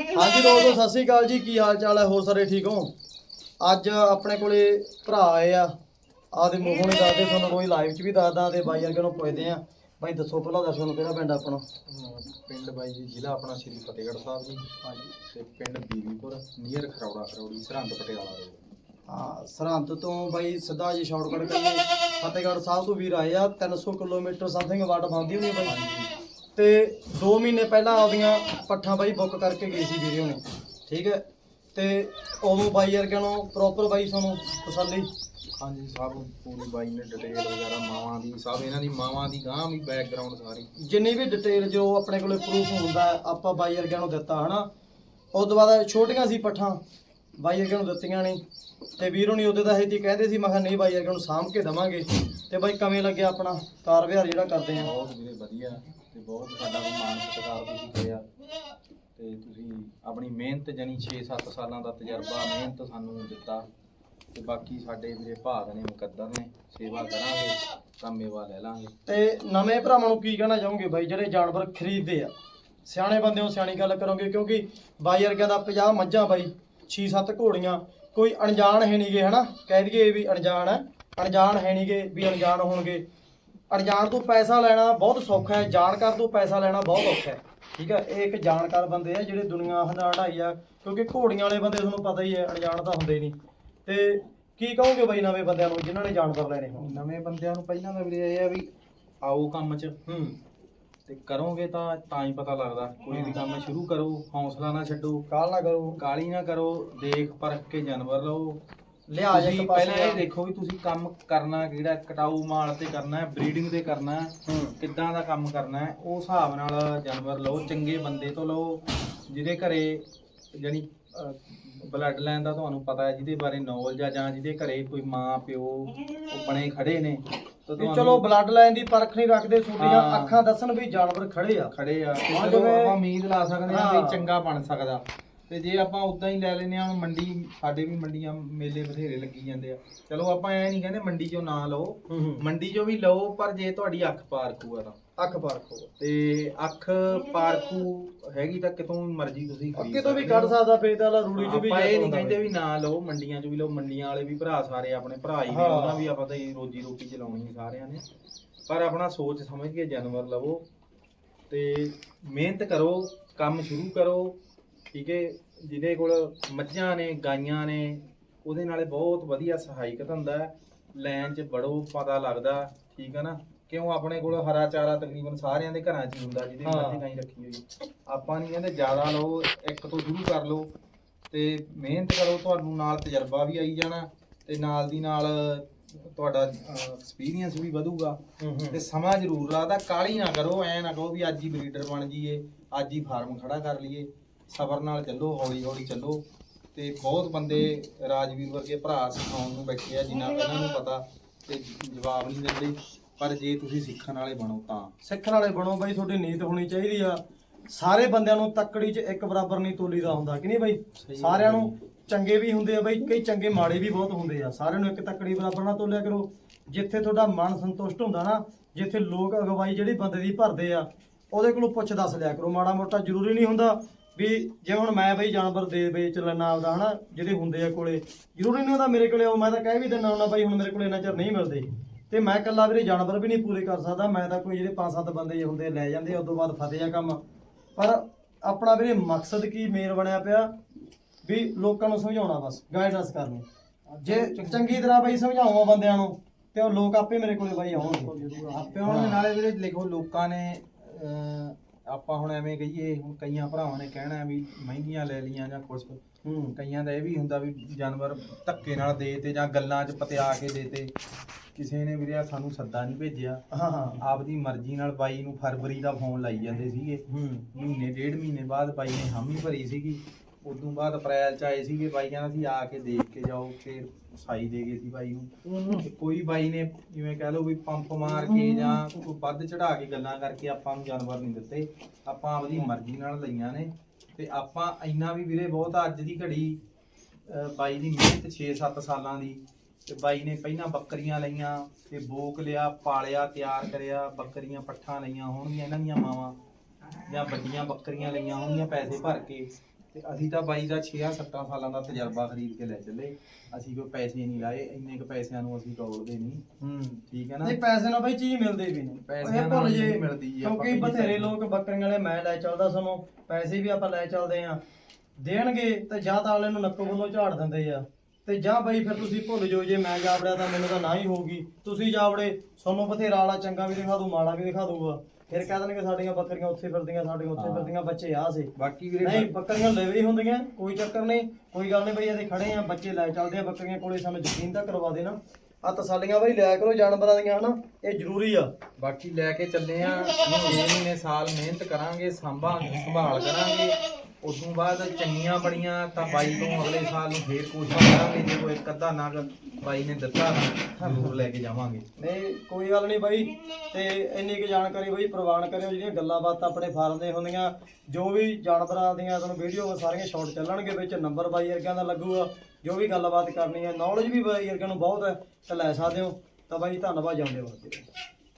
ਹਾਂਜੀ ਦੋਸਤੋ ਸਤਿ ਸ੍ਰੀ ਅਕਾਲ ਜੀ। ਕੀ ਹਾਲ ਚਾਲ ਹੈ? ਹੋਰ ਸਾਰੇ ਠੀਕ ਹੋ? ਅੱਜ ਆਪਣੇ ਕੋਲੇ ਭਰਾ ਆਏ ਆ। ਆਦੇ ਮੂੰਹੋਂ ਨਹੀਂ ਦੱਸਦੇ ਤੁਹਾਨੂੰ ਕੋਈ ਲਾਈਵ 'ਚ ਵੀ ਦੱਸਦਾ ਤੇ ਬਾਈ ਵਰਗੇ ਨੂੰ ਪੁੱਛਦੇ ਆ। ਬਾਈ ਦੱਸੋ ਪਹਿਲਾਂ ਦੱਸੋ ਨੂੰ ਕਿਹੜਾ ਪਿੰਡ ਆਪਣਾ? ਪਿੰਡ ਬਾਈ ਜੀ ਜ਼ਿਲ੍ਹਾ ਆਪਣਾ ਸ਼੍ਰੀ ਫਤਿਹਗੜ੍ਹ ਸਾਹਿਬ ਜੀ। ਹਾਂਜੀ। ਤੇ ਪਿੰਡ ਬੀਬੀਪੁਰ ਨੀਅਰ ਖਰੌੜਾ ਖਰੌੜੀ ਸਰਹੰਦ ਪਟਿਆਲਾ ਹਾਂ ਸਰਹੰਦ ਤੋਂ ਬਾਈ ਸਿੱਧਾ ਜੀ ਸ਼ਾਰਟਕਟ ਕਰੀਏ ਫਤਿਹਗੜ੍ਹ ਸਾਹਿਬ ਤੋਂ ਵੀਰ ਆਏ ਆ। 300 ਕਿਲੋਮੀਟਰ ਸਮਥਿੰਗ ਵਾਟ ਬੰਦੀ ਹੋਣੀ ਬਾਈ। ਤੇ 2 ਮਹੀਨੇ ਪਹਿਲਾਂ ਆਪਦੀਆਂ ਪੱਠਾਂ ਬਾਈ ਬੁੱਕ ਕਰਕੇ ਗਈ ਸੀ ਵੀਡੀਓ ਨੇ ਠੀਕ ਹੈ? ਤੇ ਉਦੋਂ ਬਾਈ ਵਰਗਿਆਂ ਨੂੰ ਪ੍ਰੋਪਰ ਬਾਈ ਤੁਹਾਨੂੰ ਤਸੱਲੀ ਹਾਂਜੀ ਸਭ ਪੂਰੀ ਬਾਈ ਨੇ ਡਿਟੇਲ ਵਗੈਰਾ ਮਾਵਾਂ ਦੀ ਸਭ ਇਹਨਾਂ ਦੀ ਮਾਵਾਂ ਦੀ ਗਾਂ ਵੀ ਬੈਕਗ੍ਰਾਉਂਡ ਸਾਰੀ। ਜਿੰਨੀ ਵੀ ਡਿਟੇਲ ਜੋ ਆਪਣੇ ਕੋਲੇ ਪ੍ਰੂਫ ਹੁੰਦਾ ਆਪਾਂ ਬਾਈ ਵਰਗਿਆਂ ਨੂੰ ਦਿੱਤਾ ਹਨਾ? ਉਸ ਤੋਂ ਬਾਅਦ ਛੋਟੀਆਂ ਸੀ ਪੱਠਾਂ ਬਾਈ ਵਰਗਿਆਂ ਨੂੰ ਦਿੱਤੀਆਂ ਨਹੀਂ। ਤੇ ਵੀਰੋ ਨਹੀਂ ਉਹਦੇ ਤਾਂ ਇਹ ਤੀ ਕਹਿੰਦੇ ਸੀ ਮੈਂ ਕਿਹਾ ਨਹੀਂ ਬਾਈ ਵਰਗਿਆਂ ਨੂੰ ਸਾਂਭ ਕੇ ਦਵਾਂਗੇ। ਤੇ ਬਾਈ ਕਵੇਂ ਲੱਗਿਆ ਆਪਣਾ ਕਾਰ ਵਿਹਾਰ ਜਿਹੜਾ ਕਰਦੇ ਆ? ਬਹੁਤ ਵੀਰੇ ਵਧੀਆ। ਤੇ ਬਹੁਤ ਸਾਡਾ ਮਾਣ ਸਤਿਕਾਰ ਤੁਸੀਂ ਕਰਿਆ ਤੇ ਤੁਸੀਂ ਆਪਣੀ ਮਿਹਨਤ ਜਾਨੀ 6-7 ਸਾਲਾਂ ਦਾ ਤਜਰਬਾ ਮਿਹਨਤ ਸਾਨੂੰ ਦਿੱਤਾ। ਤੇ ਬਾਕੀ ਸਾਡੇ ਵੀਰੇ ਭਾਗ ਨੇ, ਮੁਕੱਦਰ ਨੇ, ਸੇਵਾ ਕਰਾਂਗੇ, ਤਾਂ ਲੈ ਲਾਂਗੇ। ਤੇ ਨਵੇਂ ਭਰਾਵਾਂ ਨੂੰ ਕੀ ਕਹਿਣਾ ਚਾਹੋਗੇ ਬਾਈ, ਜਿਹੜੇ ਜਾਨਵਰ ਖਰੀਦਦੇ ਆ? ਸਿਆਣੇ ਬੰਦੇ ਹੋ ਸਿਆਣੀ ਗੱਲ ਕਰੋਗੇ, ਕਿਉਂਕਿ ਬਾਈ ਵਰਗਿਆਂ ਦਾ 50 ਮੱਝਾਂ ਬਾਈ 6-7 ਘੋੜੀਆਂ, ਕੋਈ ਅਣਜਾਣ ਹੈ ਨਹੀਂਗੇ ਹਨਾ? ਕਹਿ ਦਈਏ ਵੀ ਅਣਜਾਣ ਹੈ। ਅਣਜਾਣ ਹੈ ਨਹੀਂਗੇ ਵੀ ਅਣਜਾਣ ਹੋਣਗੇ। ਅਣਜਾਣ ਤੋਂ ਪੈਸਾ ਲੈਣਾ ਬਹੁਤ ਸੌਖਾ ਹੈ ਜਾਣਕਾਰ ਤੋਂ ਪੈਸਾ ਲੈਣਾ ਬਹੁਤ ਔਖਾ ਹੈ। ਠੀਕ ਹੈ ਇਹ ਇੱਕ ਜਾਣਕਾਰ ਬੰਦੇ ਆ ਜਿਹੜੇ ਦੁਨੀਆ ਹੰਡਾਈ ਆ ਕਿਉਂਕਿ ਘੋੜੀਆਂ ਵਾਲੇ ਬੰਦੇ ਤੁਹਾਨੂੰ ਪਤਾ ਹੀ ਹੈ ਅਣਜਾਣ ਤਾਂ ਹੁੰਦੇ ਨਹੀਂ। ਤੇ ਕੀ ਕਹੋਗੇ ਬਾਈ ਨਵੇਂ ਬੰਦਿਆਂ ਨੂੰ ਜਿਨ੍ਹਾਂ ਨੇ ਜਾਨਵਰ ਲੈਣੇ ਹੋਣ? ਨਵੇਂ ਬੰਦਿਆਂ ਨੂੰ ਪਹਿਲਾਂ ਤਾਂ ਵੀਰੇ ਇਹ ਆ ਵੀ ਆਓ ਕੰਮ 'ਚ। ਹੂੰ। ਤੇ ਕਰੋਗੇ ਤਾਂ ਤਾਂ ਹੀ ਪਤਾ ਲੱਗਦਾ। ਕੋਈ ਵੀ ਕੰਮ ਸ਼ੁਰੂ ਕਰੋ ਹੌਸਲਾ ਨਾ ਛੱਡੋ। ਕਾਲ ਨਾ ਕਰੋ। ਕਾਲੀ ਨਾ ਕਰੋ। ਦੇਖ ਪਰਖ ਕੇ ਜਾਨਵਰ ਲਓ ਲਿਹਾਜ਼ ਤੁਸੀਂ ਇੱਕ ਪਾਸੇ ਪਹਿਲਾਂ ਇਹ। ਦੇਖੋ ਵੀ ਤੁਸੀਂ ਕੰਮ ਕਰਨਾ ਕਿਹੜਾ ਕਟਾਊ ਮਾਲ ਤੇ ਕਰਨਾ ਹੈ ਬਰੀਡਿੰਗ ਤੇ ਕਰਨਾ ਹੈ ਹੂੰ ਕਿੱਦਾਂ ਦਾ ਕੰਮ ਕਰਨਾ ਹੈ ਉਹ ਹਿਸਾਬ ਨਾਲ ਜਾਨਵਰ ਲਓ ਚੰਗੇ ਬੰਦੇ ਤੋਂ ਲਓ ਜਿਹਦੇ ਘਰੇ ਜਾਨੀ ਬਲੱਡ ਲਾਈਨ ਦਾ ਤੁਹਾਨੂੰ ਪਤਾ ਹੈ ਜਿਹਦੇ ਬਾਰੇ ਨੌਲੇਜ ਆ ਜਾਂ ਜਿਹਦੇ ਘਰੇ ਕੋਈ ਮਾਂ ਪਿਓ ਉਹ ਬਣੇ ਖੜੇ ਨੇ ਤਾਂ ਚਲੋ ਬਲੱਡ ਲਾਈਨ ਦੀ ਪਰਖ ਨਹੀਂ ਰੱਖਦੇ ਤੁਹਾਡੀਆਂ ਹਾਂ। ਅੱਖਾਂ ਦੱਸਣ ਵੀ ਜਾਨਵਰ ਖੜੇ ਆ ਖੜੇ ਆ ਤੇ ਹਾਂ, ਚਲੋ ਜਿਵੇਂ- ਆਪਾਂ ਉਮੀਦ ਲਾ ਸਕਦੇ ਹਾਂ ਹਾਂ। ਵੀ ਚੰਗਾ ਬਣ ਸਕਦਾ ਤੇ ਜੇ ਆਪਾਂ ਉਦਾਂ ਹੀ ਲੈ ਲੈਨੇ ਆ ਮੰਡੀ ਸਾਡੇ ਵੀ ਮੰਡੀਆਂ ਮੇਲੇ ਬਥੇਰੇ ਲੱਗੀ ਜਾਂਦੇ ਆ ਚਲੋ ਆਪਾਂ ਐ ਨਹੀਂ ਕਹਿੰਦੇ ਮੰਡੀ ਚੋਂ ਨਾ ਲਓ ਮੰਡੀ ਚੋਂ ਵੀ ਲਓ ਪਰ ਜੇ ਤੁਹਾਡੀ ਅੱਖ ਪਾਰਖੂ ਆ ਤਾਂ ਅੱਖ ਪਰਖੋ ਤੇ ਅੱਖ ਪਾਰਖੂ ਹੈਗੀ ਤਾਂ ਕਿਤੋਂ ਵੀ ਮਰਜ਼ੀ ਤੁਸੀਂ ਖਰੀਦ ਅੱਗੇ ਤੋਂ ਵੀ ਕੱਢ। ਸਕਦਾ ਫੇਰ ਵਾਲਾ ਰੂੜੀ ਚ ਵੀ ਆਪਾਂ ਇਹ ਨਹੀਂ ਕਹਿੰਦੇ। ਵੀ ਨਾ ਲਓ ਮੰਡੀਆਂ 'ਚ ਵੀ ਲਓ ਮੰਡੀਆਂ ਵਾਲੇ ਵੀ ਭਰਾ ਸਾਰੇ ਆਪਣੇ ਭਰਾ ਹੀ ਨੇ। ਉਹਨਾਂ ਵੀ ਆਪਾਂ ਤਾਂ ਰੋਜੀ ਰੋਟੀ ਚਲਾਉਣੀ ਸਾਰਿਆਂ ਨੇ ਪਰ ਆਪਣਾ ਸੋਚ ਸਮਝ ਕੇ ਜਾਨਵਰ ਲਵੋ ਤੇ ਮਿਹਨਤ ਕਰੋ ਕੰਮ ਸ਼ੁਰੂ ਕਰੋ ਠੀਕ ਹੈ ਜਿਹਦੇ ਕੋਲ ਮੱਝਾਂ ਨੇ ਗਾਈਆਂ ਨੇ ਉਹਦੇ ਨਾਲੇ ਬਹੁਤ ਵਧੀਆ ਸਹਾਇਕ ਧੰਦਾ ਹੈ। ਲੈਣ 'ਚ ਬੜੋ ਪਤਾ ਲੱਗਦਾ ਠੀਕ ਹੈ ਨਾ? ਕਿਉਂ ਆਪਣੇ ਕੋਲ ਹਰਾ ਚਾਰਾ ਤਕਰੀਬਨ ਸਾਰਿਆਂ ਦੇ ਘਰਾਂ 'ਚ ਹੀ ਹੁੰਦਾ ਜਿਹਦੇ। ਮੱਝ ਗਾਈ ਰੱਖੀ ਹੋਈ। ਆਪਾਂ ਨਹੀਂ ਕਹਿੰਦੇ ਜ਼ਿਆਦਾ ਲਓ ਇੱਕ ਤੋਂ ਸ਼ੁਰੂ ਕਰ ਲਓ। ਤੇ ਮਿਹਨਤ ਕਰੋ ਤੁਹਾਨੂੰ ਨਾਲ ਤਜਰਬਾ ਵੀ ਆਈ ਜਾਣਾ ਤੇ ਨਾਲ ਦੀ ਨਾਲ ਤੁਹਾਡਾ ਐਕਸਪੀਰੀਅੰਸ ਵੀ ਵਧੂਗਾ। ਤੇ ਸਮਾਂ ਜ਼ਰੂਰ ਲੱਗਦਾ ਕਾਲੀ ਨਾ ਕਰੋ ਐ ਨਾ ਕਹੋ ਵੀ ਅੱਜ ਹੀ ਬਰੀਡਰ ਬਣ ਜਾਈਏ ਅੱਜ ਹੀ ਫਾਰਮ ਖੜਾ ਕਰ ਲਈਏ। ਸਬਰ ਨਾਲ ਚੱਲੋ ਹੌਲੀ ਹੌਲੀ ਚੱਲੋ। ਤੇ ਬਹੁਤ ਬੰਦੇ ਰਾਜਵੀਰ ਵਰਗੇ ਭਰਾ ਸਿਖਾਉਣ ਨੂੰ ਬੈਠੇ ਆ ਜਿਨ੍ਹਾਂ ਇਹਨਾਂ ਨੂੰ ਪਤਾ ਤੇ ਜਵਾਬ ਨਹੀਂ ਦਿੰਦੇ। ਪਰ ਜੇ ਤੁਸੀਂ ਸਿੱਖਣ ਵਾਲੇ ਬਣੋ ਤਾਂ। ਸਿੱਖਣ ਵਾਲੇ ਬਣੋ ਬਾਈ ਤੁਹਾਡੀ ਨੀਤ ਹੋਣੀ ਚਾਹੀਦੀ ਆ। ਸਾਰੇ ਬੰਦਿਆਂ ਨੂੰ ਤੱਕੜੀ 'ਚ ਇੱਕ ਬਰਾਬਰ ਨਹੀਂ ਤੋਲੀਦਾ ਹੁੰਦਾ ਕਿ ਨਹੀਂ ਬਾਈ? ਸਾਰਿਆਂ ਨੂੰ ਚੰਗੇ ਵੀ ਹੁੰਦੇ ਆ ਬਾਈ ਕਈ ਚੰਗੇ ਮਾੜੇ ਵੀ ਬਹੁਤ ਹੁੰਦੇ ਆ। ਸਾਰਿਆਂ ਨੂੰ ਇੱਕ ਤੱਕੜੀ ਬਰਾਬਰ ਨਾ ਤੋਲਿਆ ਕਰੋ। ਜਿੱਥੇ ਤੁਹਾਡਾ ਮਨ ਸੰਤੁਸ਼ਟ ਹੁੰਦਾ ਨਾ ਜਿੱਥੇ ਲੋਕ ਅਗਵਾਈ ਜਿਹੜੀ ਬੰਦੇ ਦੀ ਭਰਦੇ ਆ ਉਹਦੇ ਕੋਲੋਂ ਪੁੱਛ ਦੱਸ ਲਿਆ ਕਰੋ। ਮਾੜਾ ਮੋਟਾ ਜ਼ਰੂਰੀ ਨਹੀਂ ਹੁੰਦਾ। ਵੀ ਜੇ ਹੁਣ ਮੈਂ ਬਈ ਜਾਨਵਰ ਦੇ ਵੇਚ ਲੈਣਾ ਆਪਦਾ ਹਨਾ ਜਿਹੜੇ ਹੁੰਦੇ ਆ ਕੋਲੇ ਜ਼ਰੂਰੀ ਨਹੀਂ ਹੁੰਦਾ ਮੇਰੇ ਕੋਲੇ ਆਓ ਮੈਂ ਤਾਂ ਕਹਿ ਵੀ ਦਿੰਦਾ ਹੁੰਦਾ ਬਾਈ ਹੁਣ ਮੇਰੇ ਕੋਲੇ ਇੰਨਾ ਚਿਰ ਨਹੀਂ ਮਿਲਦੇ। ਤੇ ਮੈਂ ਇਕੱਲਾ ਵੀਰੇ ਜਾਨਵਰ ਵੀ ਨਹੀਂ ਪੂਰੇ ਕਰ ਸਕਦਾ ਮੈਂ ਤਾਂ ਕੋਈ ਜਿਹੜੇ ਪੰਜ ਸੱਤ ਬੰਦੇ ਜਿਹੇ ਹੁੰਦੇ ਲੈ ਜਾਂਦੇ ਉਸ ਤੋਂ ਬਾਅਦ ਫਤਿਹ ਆ ਕੰਮ। ਪਰ ਆਪਣਾ ਵੀਰੇ ਮਕਸਦ ਕੀ ਮੇਨ ਬਣਿਆ ਪਿਆ ਵੀ ਲੋਕਾਂ ਨੂੰ ਸਮਝਾਉਣਾ ਬਸ ਗਾਈਡੈਂਸ ਕਰਨੀ। ਜੇ ਚੰਗੀ ਤਰ੍ਹਾਂ ਬਈ ਸਮਝਾਵਾਂ ਬੰਦਿਆਂ ਨੂੰ ਤੇ ਉਹ ਲੋਕ ਆਪੇ ਮੇਰੇ ਕੋਲੇ ਬਈ ਆਉਣਗੇ। ਆਪੇ ਹੁਣ ਨਾਲੇ ਵੀਰੇ ਲਿਖੋ ਲੋਕਾਂ ਨੇ ਅਹ, ਆਪਾਂ ਹੁਣ ਐਵੇਂ ਕਹੀਏ ਹੁਣ ਕਈਆਂ ਭਰਾਵਾਂ ਨੇ ਕਹਿਣਾ ਵੀ ਮਹਿੰਗੀਆਂ ਲੈ ਲੀਆਂ ਜਾਂ ਕੁਛ। ਹੂੰ। ਕਈਆਂ ਦਾ ਇਹ ਵੀ ਹੁੰਦਾ ਵੀ ਜਾਨਵਰ ਧੱਕੇ ਨਾਲ ਦੇ ਤੇ ਜਾਂ ਗੱਲਾਂ 'ਚ ਪਤਿਆ ਕੇ ਦੇ ਤੇ। ਕਿਸੇ ਨੇ ਵੀਰੇ ਸਾਨੂੰ ਸੱਦਾ ਨਹੀਂ ਭੇਜਿਆ। ਹਾਂ ਹਾਂ। ਆਪਦੀ ਮਰਜ਼ੀ ਨਾਲ ਬਾਈ ਨੂੰ ਫਰਵਰੀ ਦਾ ਫੋਨ ਲਾਈ ਜਾਂਦੇ ਸੀਗੇ। ਹੂੰ। ਮਹੀਨੇ ਡੇਢ ਮਹੀਨੇ ਬਾਅਦ ਬਾਈ ਨੇ ਹਾਮੀ ਭਰੀ ਸੀਗੀ। ਉਦੋਂ ਬਾਅਦ ਅਪ੍ਰੈਲ 'ਚ ਆਏ ਸੀਗੇ ਬਾਈ ਕਹਿੰਦਾ ਸੀ ਆ ਕੇ ਦੇਖ ਕੇ ਜਾਓ ਫਿਰ ਸਾਈ ਦੇ ਗਏ ਸੀ ਬਾਈ ਨੂੰ। ਤੇ ਕੋਈ ਬਾਈ ਨੇ ਜਿਵੇਂ ਕਹਿ ਲਓ ਵੀ ਪੰਪ ਮਾਰ ਕੇ ਜਾਂ ਕੋਈ ਵੱਧ ਚੜਾ ਕੇ ਗੱਲਾਂ ਕਰਕੇ ਆਪਾਂ ਨੂੰ ਜਾਨਵਰ ਨਹੀਂ ਦਿੱਤੇ ਆਪਾਂ ਆਪਦੀ ਮਰਜ਼ੀ ਨਾਲ ਲਈਆਂ ਨੇ। ਤੇ ਆਪਾਂ ਇੰਨਾ ਵੀ ਵੀਰੇ ਬਹੁਤ ਅੱਜ ਦੀ ਘੜੀ ਅਹ ਬਾਈ ਦੀ ਮਿਹਨਤ 6-7 ਸਾਲਾਂ ਦੀ। ਤੇ ਬਾਈ ਨੇ ਪਹਿਲਾਂ ਬੱਕਰੀਆਂ ਲਈਆਂ ਤੇ ਬੋਕ ਲਿਆ ਪਾਲਿਆ ਤਿਆਰ ਕਰਿਆ ਬੱਕਰੀਆਂ ਪੱਠਾਂ ਲਈਆਂ ਹੋਣਗੀਆਂ ਇਹਨਾਂ ਦੀਆਂ ਮਾਵਾਂ। ਜਾਂ ਵੱਡੀਆਂ ਬੱਕਰੀਆਂ ਲਈਆਂ ਹੋਣਗੀਆਂ ਪੈਸੇ ਭਰ ਕੇ। ਤੇ ਅਸੀਂ ਤਾਂ ਬਾਈ ਦਾ 6-7 ਸਾਲਾਂ ਦਾ ਤਜਰਬਾ ਖਰੀਦ ਕੇ ਲੈ ਚੱਲੇ। ਅਸੀਂ ਕੋਈ ਪੈਸੇ ਨਹੀਂ ਲਾਏ ਇੰਨੇ ਕ ਪੈਸਿਆਂ ਨੂੰ ਅਸੀਂ ਤੋਲਦੇ ਨਹੀਂ। ਹੂੰ। ਠੀਕ ਹੈ ਨਾ? ਨਹੀਂ ਪੈਸੇ ਨਾਲ ਬਾਈ ਚੀਜ਼ ਮਿਲਦੀ ਵੀ ਨਹੀਂ। ਨਾਲ ਭੁੱਲ ਜੇ ਨਹੀਂ ਮਿਲਦੀ ਆਪਾਂ ਕਿਉਂਕਿ ਬਥੇਰੇ ਲੋਕ ਬੱਕਰੀਆਂ ਵਾਲੇ ਮੈਂ ਲੈ ਚੱਲਦਾ ਸਾਨੂੰ ਪੈਸੇ ਵੀ ਆਪਾਂ ਲੈ ਚੱਲਦੇ ਆ ਦੇਣਗੇ ਤੇ ਜਾਂ ਤਾਂ ਵਾਲੇ ਨੂੰ ਨੱਕੋ ਵੱਲੋਂ ਝਾੜ ਦਿੰਦੇ ਆ। ਤੇ ਜਾਂ ਬਾਈ ਫਿਰ ਤੁਸੀਂ ਭੁੱਲ ਜਾਓ ਜੇ ਮੈਂ ਜਾਵੜਿਆ ਤਾਂ ਮੈਨੂੰ ਤਾਂ ਨਾ ਹੀ ਹੋਊਗੀ। ਤੁਸੀਂ ਜਾਵੜੇ ਤੁਹਾਨੂੰ ਬਥੇਰਾ ਵਾਲਾ ਚੰਗਾ ਵੀ ਦਿਖਾ ਦੂ ਮਾੜਾ ਵੀ ਦਿਖਾ ਦੂਗਾ ਫਿਰ ਕਹਿ ਦੇਣਗੇ ਸਾਡੀਆਂ ਬੱਕਰੀਆਂ ਉੱਥੇ ਫਿਰਦੀਆਂ ਸਾਡੀਆਂ ਉੱਥੇ ਹਾਂ। ਫਿਰਦੀਆਂ ਬੱਚੇ ਆ ਸੇ। ਬਾਕੀ ਵੀਰੇ ਨਹੀਂ ਬੱਕਰੀਆਂ ਲੈ ਵੀ ਹੁੰਦੀਆਂ ਕੋਈ ਚੱਕਰ ਨਹੀਂ ਕੋਈ ਗੱਲ ਨਹੀਂ ਬਈ ਇਹਦੇ ਖੜੇ ਆ ਬੱਚੇ ਲੈ ਚੱਲਦੇ ਆ ਬੱਕਰੀਆਂ ਕੋਲੇ ਸਾਨੂੰ ਯਕੀਨ ਤਾਂ ਕਰਵਾ ਦੇਣਾ। ਆ ਤਸੱਲੀਆਂ ਬਈ ਲਿਆ ਕਰੋ ਜਾਨਵਰਾਂ ਦੀਆਂ ਹਨਾ ਇਹ ਜ਼ਰੂਰੀ ਆ। ਬਾਕੀ ਲੈ ਕੇ ਚੱਲੇ ਆ 6 ਮਹੀਨੇ ਸਾਲ ਮਿਹਨਤ ਕਰਾਂਗੇ ਸੰਭਾਲ ਸੰਭਾਲ ਕਰਾਂਗੇ। ਉਸ ਤੋਂ ਬਾਅਦ ਚੰਗੀਆਂ ਬੜੀਆਂ ਤਾਂ ਬਾਈ ਤੋਂ ਅਗਲੇ ਸਾਲ ਨੂੰ ਫੇਰ ਕੋਸ਼ਿਸ਼ ਕਰਾਂਗੇ ਜੇ ਕੋਈ ਇੱਕ ਅੱਧਾ ਨਗ ਬਾਈ ਨੇ ਦਿੱਤਾ ਤਾਂ ਜ਼ਰੂਰ ਲੈ ਕੇ ਜਾਵਾਂਗੇ। ਨਹੀਂ ਕੋਈ ਗੱਲ ਨਹੀਂ ਬਾਈ। ਤੇ ਇੰਨੀ ਕੁ ਜਾਣਕਾਰੀ ਬਾਈ ਪ੍ਰਵਾਨ ਕਰਿਓ ਜਿਹੜੀਆਂ ਗੱਲਾਂ ਬਾਤਾਂ ਆਪਣੇ ਫਾਰਮ ਦੇ ਹੁੰਦੀਆਂ। ਜੋ ਵੀ ਜਾਨਵਰਾਂ ਦੀਆਂ ਤੁਹਾਨੂੰ ਵੀਡੀਓ ਸਾਰੀਆਂ ਸ਼ਾਰਟ ਚੱਲਣਗੇ ਵਿੱਚ ਨੰਬਰ ਬਾਈ ਵਰਗਿਆਂ ਦਾ ਲੱਗੂਗਾ। ਜੋ ਵੀ ਗੱਲਬਾਤ ਕਰਨੀ ਹੈ ਨੌਲੇਜ ਵੀ ਬਾਈ ਵਰਗਿਆਂ ਨੂੰ ਬਹੁਤ ਹੈ ਤਾਂ ਲੈ ਸਕਦੇ ਹੋ। ਤਾਂ ਬਾਈ ਧੰਨਵਾਦ ਜਾਂਦੇ ਵਾਸਤੇ।